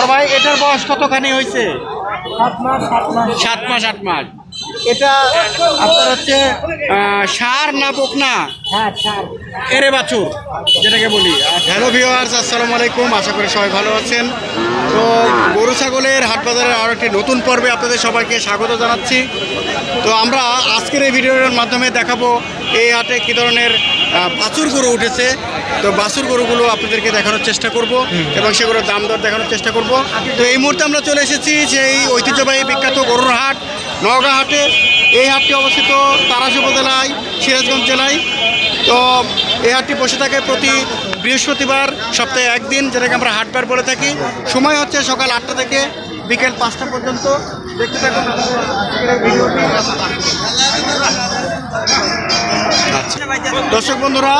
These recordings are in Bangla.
বড় ভাই এটার বয়স কতখানি হয়েছে? সাত মাস সাত মাস। আট মাস। এটা আপনার হচ্ছে ষাঁড় না বকনা হ্যাঁ এরে বাছুর যেটাকে বলি। হ্যালো ভিওয়ার্স আসসালামু আলাইকুম। আশা করি সবাই ভালো আছেন। তো গরু ছাগলের হাট বাজারের আরও একটি নতুন পর্বে আপনাদের সবাইকে স্বাগত জানাচ্ছি। তো আমরা আজকের এই ভিডিওর মাধ্যমে দেখাবো এই হাটে কী ধরনের বাছুর গরু উঠেছে। তো বাছুর গরুগুলো আপনাদেরকে দেখানোর চেষ্টা করব এবং সেগুলোর দাম দর দেখানোর চেষ্টা করব। তো এই মুহূর্তে আমরা চলে এসেছি সেই ঐতিহ্যবাহী বিখ্যাত গরুর হাট। নওগাঁ হাটে, এই হাটটি অবস্থিত তারাস উপজেলায়, সিরাজগঞ্জ জেলায়। তো এই হাটটি বসে থাকে প্রতি বৃহস্পতিবার সপ্তাহে একদিন, যেটাকে আমরা হাটবার বলে থাকি। সময় হচ্ছে সকাল আটটা থেকে বিকেল পাঁচটা পর্যন্ত। দেখতে থাকুন ভিডিওটি। আচ্ছা। দর্শক বন্ধুরা,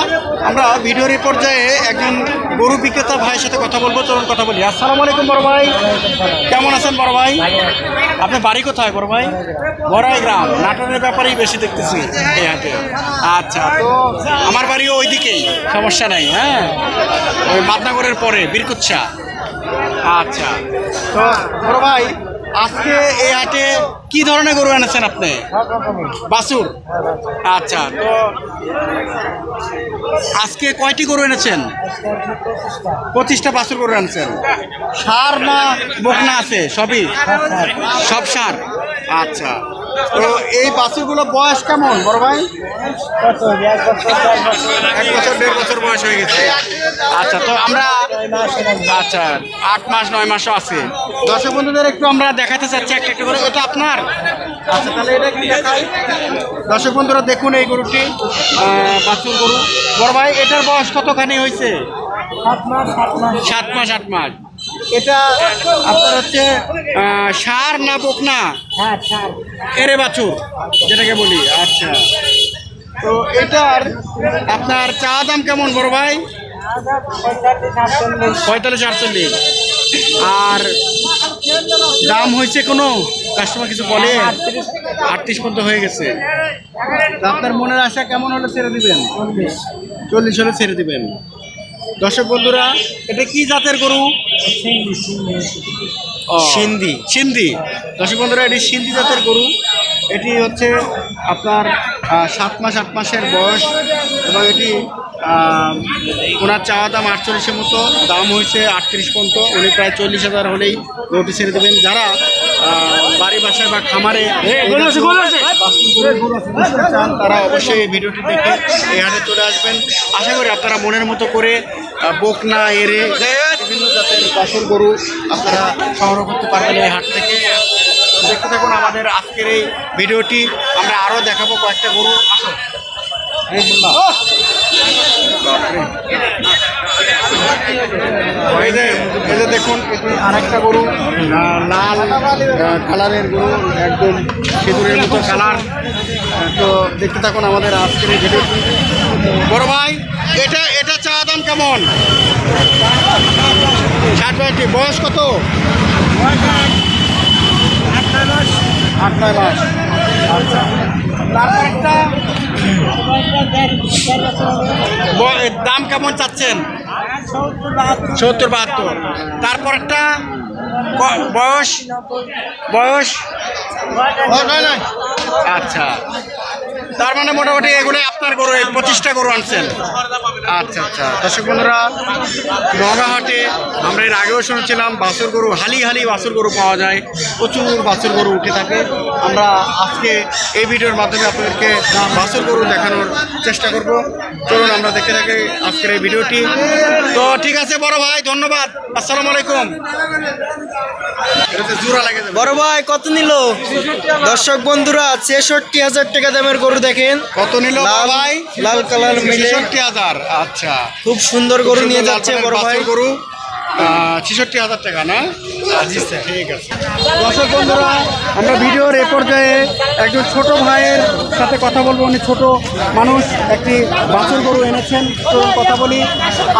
আমরা ভিডিওর এই পর্যায়ে একজন গরু বিক্রেতা ভাইয়ের সাথে কথা বলব, চলুন কথা বলি। আসসালামু আলাইকুম বড় ভাই। কেমন আছেন বড় ভাই? আপনার বাড়ি কোথায় বড় ভাই? বড়াই গ্রাম। নাটোরের ব্যাপারেই বেশি দেখতেছি আচ্ছা তো আমার বাড়িও ওইদিকেই। সমস্যা নাই হ্যাঁ? ওই মাদনাগরের পরে, বীরকুচ্ছা। আচ্ছা তো বড় ভাই আজকে এই হাটে কি ধরনের গরু এনেছেন আপনি? বাসুর আচ্ছা তো আজকে কয়টি গরু এনেছেন? পঁচিশটা বাসুর গরু এনেছেন। সার না বকনা আছে? সবই? সব সার? আচ্ছা। তো এই বাছুরগুলো বয়স কেমন বড় ভাই? এক বছর দেড় বছর বয়স হয়ে গেছে। আচ্ছা তো আমরা। আচ্ছা আট মাস নয় মাসও আছে। দর্শক বন্ধুদের একটু আমরা দেখাতে চাচ্ছি একটা একটা করে। এটা আপনার? আচ্ছা তাহলে এটা একটু দেখাই? দর্শক বন্ধুরা দেখুন এই গরুটি। বাছুর গরু। বড় ভাই এটার বয়স কতখানি হয়েছে? সাত মাস সাত মাস। সাত মাস আট মাস। এটা আপনার হচ্ছে ষাঁড় না বকনা হ্যাঁ এরে বাছুর যেটাকে বলি। আচ্ছা। তো এটার আপনার চা দাম কেমন বড় ভাই? পঁয়তাল্লিশ আটচল্লিশ। আর দাম হয়েছে কোনো? কাস্টমার কিছু বলে? আটত্রিশ। আটত্রিশ পর্যন্ত হয়ে গেছে। আপনার মনের আশা কেমন হলে ছেড়ে দিবেন? চল্লিশ হলে ছেড়ে দিবেন। দর্শক বন্ধুরা এটা কি জাতের গরু? সিন্ধি। সিন্ধি। দর্শক বন্ধুরা এটি সিন্ধি জাতের গরু। এটি হচ্ছে আপনার সাত মাস আট মাসের বয়স এবং এটি ওনার চাওয়া দাম আটচল্লিশের মতো দাম হয়েছে আটত্রিশ পর্যন্ত। উনি প্রায় চল্লিশ হাজার হলেই গরুটি ছেড়ে দেবেন। যারা বাড়ি বাসায় বা খামারে চান তারা অবশ্যই এই ভিডিওটি দেখে এই হাটে চলে আসবেন। আশা করি আপনারা মনের মতো করে বকনা এরে বিভিন্ন জাতের বাছুর গরু আপনারা সংগ্রহ করতে পারবেন এই হাট থেকে দেখতে থাকুন আমাদের আজকের এই ভিডিওটি আমরা আরও দেখাবো কয়েকটা গরু আসো এই বললাম। বাপরে। এই যে এই যে দেখুন আরেকটা গরু লাল কালারের গরু, একদম খেজুরের মতো কালার তো দেখতে থাকুন আমাদের আজকের ভিডিওটি বড় ভাই এটা এটা চা দাম কেমন? ষাট পঁয়ষট্টি বয়স কত? আট নয় মাস। আচ্ছা। দাম কেমন চাচ্ছেন? সত্তর বাহাত্তর। তারপর একটা? বয়স? বয়স? আচ্ছা। তার মানে মোটামুটি এগুলো আপনার গরু পঁচিশটা গরু আনছেন। আচ্ছা আচ্ছা। দর্শক বন্ধুরা, নগাহাটে আমরা এর আগেও শুনেছিলাম, বাছুর গরু, হালি হালি বাছুর গরু পাওয়া যায়। প্রচুর বাছুর গরু উঠে থাকে। আমরা আজকে এই ভিডিওর মাধ্যমে আপনাদেরকে বাছুর গরু দেখানোর চেষ্টা করব। চলুন, আমরা দেখতে থাকি আজকের এই ভিডিওটি। তো ঠিক আছে, বড় ভাই, ধন্যবাদ। আসসালামু আলাইকুম। জোড়া লাগে বড় ভাই, কত নিল? দর্শক বন্ধুরা, ছেষট্টি হাজার টাকা দামের গরু দেখেন। কত নিল ভাই? লাল কালার মিলে। হাজার আচ্ছা। খুব সুন্দর গরু নিয়ে যাচ্ছে বড় ভাই। গরু। ছেষট্টি হাজার টাকা না? আচ্ছা ঠিক আছে। দর্শক বন্ধুরা আমরা ভিডিওর এ পর্যায়ে একজন ছোট ভাইয়ের সাথে কথা বলব। উনি ছোট মানুষ একটি বাছুর গরু এনেছেন। চলুন কথা বলি।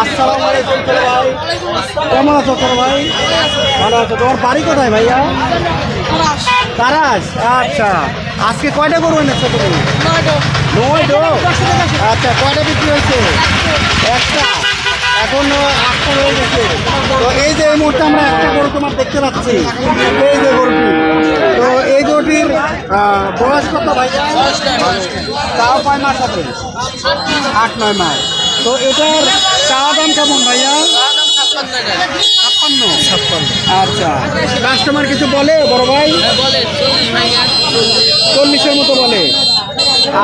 আসসালামু আলাইকুম ভাই। কেমন আছো ভাই? ভালো আছো। তোমার বাড়ি কোথায় ভাইয়া? তারাস আচ্ছা। আজকে কয়টা গরু এনেছো তুমি? আচ্ছা কয়টা বিক্রি হয়েছে? একটা। এখন আটটা হয়ে গেছে। তো এই যে এই মুহূর্তে আমরা একটা গরু তোমার দেখতে পাচ্ছি। এই যে গরুটি। তো এই গরুটির বয়স কত ভাইয়া তাও কয় মাস হবে আট নয় মাস। তো এটার চাওয়া দাম কেমন ভাইয়া? ছাপ্পান্ন? আচ্ছা। কাস্টমার কিছু বলে বড় ভাই? চল্লিশের মতো বলে।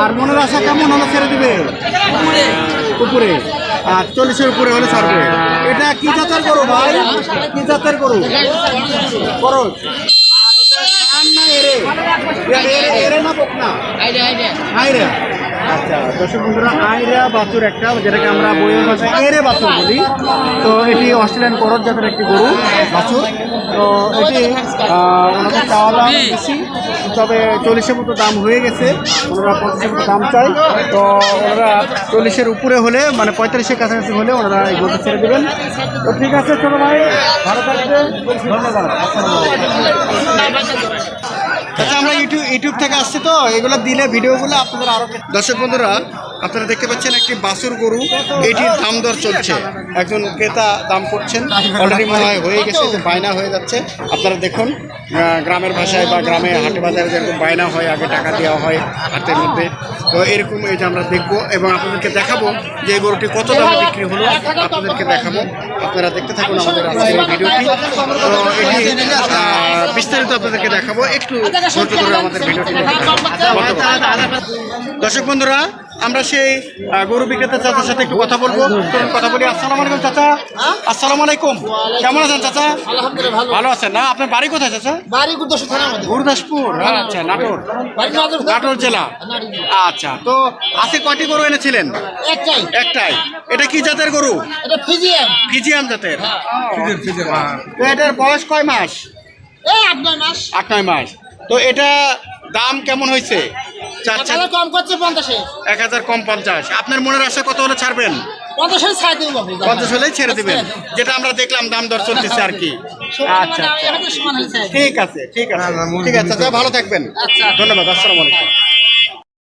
আর মনের আশা কেমন হলে ছেড়ে দিবে? উপরে। আর চল্লিশের উপরে হলে ছাড়বে। এটা কি জাতের করো ভাই? কি জাতের করো করো এরে। এরে না বকনা? আইরা আচ্ছা বন্ধুরা, আইরা বাছুর একটা, যেটাকে আমরা বাছুর বলি। তো এটি অস্ট্রেলিয়ান গরু, বাছুর। তো এটি ওনাদের চাওয়া দাম বেশি, তবে চল্লিশের মতো দাম হয়ে গেছে, ওনারা দাম চাই তো ওনারা চল্লিশের উপরে হলে মানে পঁয়তাল্লিশের কাছাকাছি হলে ওনারা এই গরুটা ছেড়ে দেবেন। তো ঠিক আছে চলো ভাই, ভালো থাকবে ধন্যবাদ। আচ্ছা আমরা ইউটিউব ইউটিউব থেকে আসছি তো এগুলো দিলে ভিডিওগুলো আপনাদের আরও দর্শক বন্ধুরা আপনারা দেখতে পাচ্ছেন একটি বাসুর গরু, এটির দাম দর চলছে। একজন ক্রেতা দাম করছেন। অলরেডি মনে হয় হয়ে গেছে যে বায়না হয়ে যাচ্ছে। আপনারা দেখুন গ্রামের ভাষায় বা গ্রামে হাটে বাজারে যেরকম বায়না হয়, আগে টাকা দেওয়া হয় হাতের মধ্যে। তো এরকম এই যে আমরা দেখব এবং আপনাদেরকে দেখাবো যে এই গরুটি কত দামে বিক্রি হলো। আপনাদেরকে দেখাবো। আপনারা দেখতে থাকুন আমাদের আজকের ভিডিওটি। তো এটি বিস্তারিত আপনাদেরকে দেখাবো। একটু ধৈর্য ধরে আমাদের ভিডিওটি। দর্শক বন্ধুরা আমরা সেই গরু বিক্রেতা চাচার সাথে একটু কথা বলব। কথা বলি। আসসালাম আলাইকুম চাচা। আসসালামু আলাইকুম। কেমন আছেন চাচা? ভালো। আছেন না? আপনার বাড়ি কোথায় চাচা? বাড়ি গুরুদাসপুর আচ্ছা নাটোর। নাটোর নাটোর জেলা। আচ্ছা তো আজকে কয়টি গরু এনেছিলেন? একটাই। একটাই। এটা কি জাতের গরু? এটা ফিজিয়াম ফিজিয়াম জাতের। তো এটার বয়স কয় মাস? এই আট নয় মাস। আট নয় মাস। তো এটা দাম কেমন হয়েছে? কম করছে পঞ্চাশে। এক হাজার কম পঞ্চাশ। আপনার মনের আশা কত হলে ছাড়বেন? পঞ্চাশে হলেই ছেড়ে দেবেন। যেটা আমরা দেখলাম দাম দর চলতেছে আর কি। আচ্ছা আচ্ছা। সমান হয়েছে ঠিক আছে ঠিক আছে। ঠিক আছে আচ্ছা ভালো থাকবেন। আচ্ছা। ধন্যবাদ আসসালামু আলাইকুম।